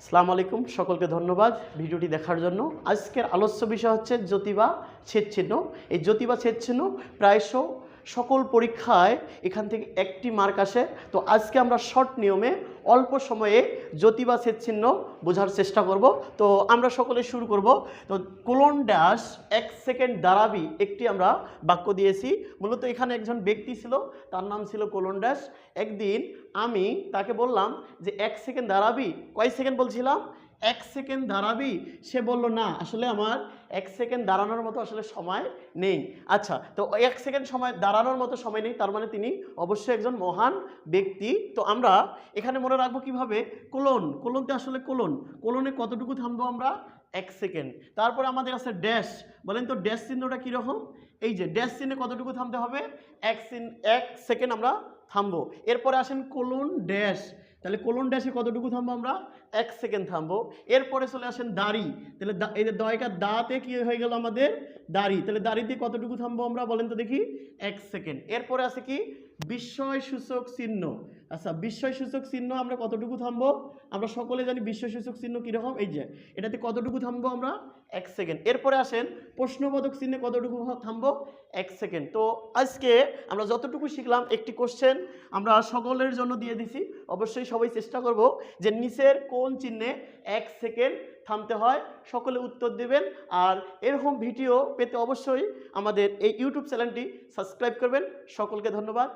আসসালামু আলাইকুম, সকলকে ধন্যবাদ ভিডিওটি দেখার জন্য। আজকের আলোচ্য বিষয় হচ্ছে জ্যোতিবা ছেদচিহ্ন এই জ্যোতিবা ছেদচিহ্ন প্রায়শ সকল পরীক্ষায় এখান থেকে একটি মার্ক আসে। তো আজকে আমরা শর্ট নিয়মে অল্প সময়ে জ্যোতিবা ছেদচিহ্ন বোঝার চেষ্টা করব। তো আমরা সকলে শুরু করব। তো কোলন ড্যাশ এক সেকেন্ড দাঁড়াবি, একটি আমরা বাক্য দিয়েছি। মূলত এখানে একজন ব্যক্তি ছিল, তার নাম ছিল কোলন ড্যাশ। একদিন আমি তাকে বললাম যে, এক সেকেন্ড দাঁড়াবি? কয় সেকেন্ড বলছিলাম? এক সেকেন্ড দাঁড়াবি? সে বলল, না, আসলে আমার এক সেকেন্ড দাঁড়ানোর মতো আসলে সময় নেই। আচ্ছা তো এক সেকেন্ড সময় দাঁড়ানোর মতো সময় নেই, তার মানে তিনি অবশ্যই একজন মহান ব্যক্তি। তো আমরা এখানে মনে রাখব কীভাবে? কোলন কোলনতে আসলে কোলন। কোলনে কতটুকু থামবো আমরা? এক সেকেন্ড। তারপরে আমাদের আছে ড্যাশ। বলেন তো, ড্যাশ চিহ্নটা কীরকম? এই যে, ড্যাশ চিহ্নে কতটুকু থামতে হবে? এক এক সেকেন্ড আমরা থামবো। এরপরে আসেন কোলন, ড্যাশ। তাহলে কোলন ড্যাশে কতটুকু থামবো আমরা? এক সেকেন্ড থামবো। এরপরে চলে আসেন দাড়ি। তাহলে এই যে দয়কার দাঁতে কি হয়ে গেল আমাদের? দাড়ি। তাহলে দাড়িতে কতটুকু থামবো আমরা বলেন তো দেখি? এক সেকেন্ড। এরপরে আছে কি? বিস্ময়সূচক চিহ্ন। আচ্ছা বিস্ময় সূচক চিহ্ন আমরা কতটুকু থামবো? আমরা সকলে জানি বিস্ময় সূচক চিহ্ন কীরকম? এই যে, এটাতে কতটুকু থামবো আমরা? এক সেকেন্ড। এরপরে আসেন, প্রশ্নবোধক চিহ্নে কতটুকু থামবো? এক সেকেন্ড। তো আজকে আমরা যতটুকু শিখলাম, একটি কোশ্চেন আমরা সকলের জন্য দিয়ে দিছি। অবশ্যই সবাই চেষ্টা করব যে নিচের কোন চিহ্নে এক সেকেন্ড থামতে হয়। সকলে উত্তর দেবেন। আর এরকম ভিডিও পেতে অবশ্যই আমাদের এই ইউটিউব চ্যানেলটি সাবস্ক্রাইব করবেন। সকলকে ধন্যবাদ।